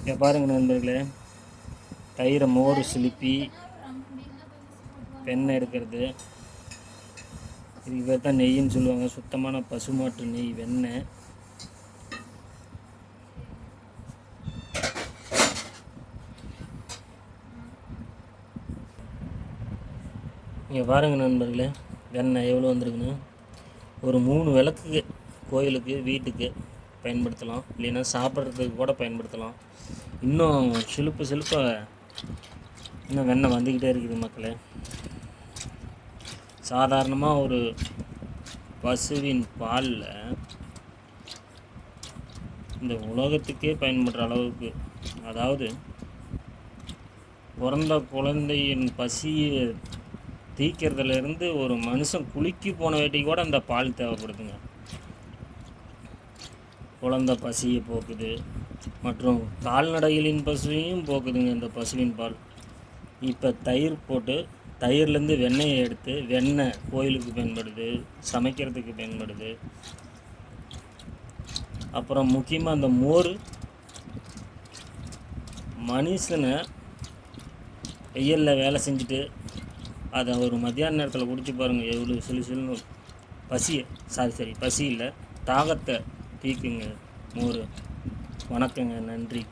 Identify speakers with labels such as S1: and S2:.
S1: இங்கே பாருங்கள் நண்பர்களே. தயிரை மோர் சிலுப்பி பெண்ணை எடுக்கிறது. இதுக்கு பேர் தான் நெய்ன்னு சொல்லுவாங்க. சுத்தமான பசுமாட்டு நெய் வெண்ணெய். இங்கே பாருங்கள் நண்பர்களே. வெண்ணெய் எவ்வளோ வந்திருக்குன்னு? ஒரு மூணு விளக்குக்கு கோயிலுக்கு வீட்டுக்கு பயன்படுத்தலாம். இல்லைன்னா சாப்பிட்றதுக்கு கூட பயன்படுத்தலாம். இன்னும் சிலுப்பு சிலுப்ப இன்னும் வெண்ணெய் வந்துக்கிட்டே இருக்குது மக்களே. சாதாரணமாக ஒரு பசுவின் பாலில் இந்த உலகத்துக்கே பயன்படுற அளவுக்கு அதாவது பிறந்த குழந்தையின் பசியை தீக்கிறதுலேருந்து ஒரு மனுஷன் குளிக்கி போன வேட்டி கூட அந்த பால் தேவைப்படுதுங்க. குழந்த பசியை போக்குது. மற்றும் கால்நடைகளின் பசுவையும் போக்குதுங்க இந்த பசுவின் பால். இப்போ தயிர் போட்டு தயிர்லேருந்து வெண்ணெயை எடுத்து வெண்ணெய் கோயிலுக்கு பயன்படுது சமைக்கிறதுக்கு பயன்படுது. அப்புறம் முக்கியமாக அந்த மோர். மனுஷனை வெயிலில் வேலை செஞ்சுட்டு அதை ஒரு மத்தியான நேரத்தில் குடிச்சு பாருங்கள் எவ்வளோ சிலு சிலுன்னு பசியை சாரி சரி பசி இல்லை. தாகத்தை தீக்குங்க மோர். வணக்கங்க. நன்றி.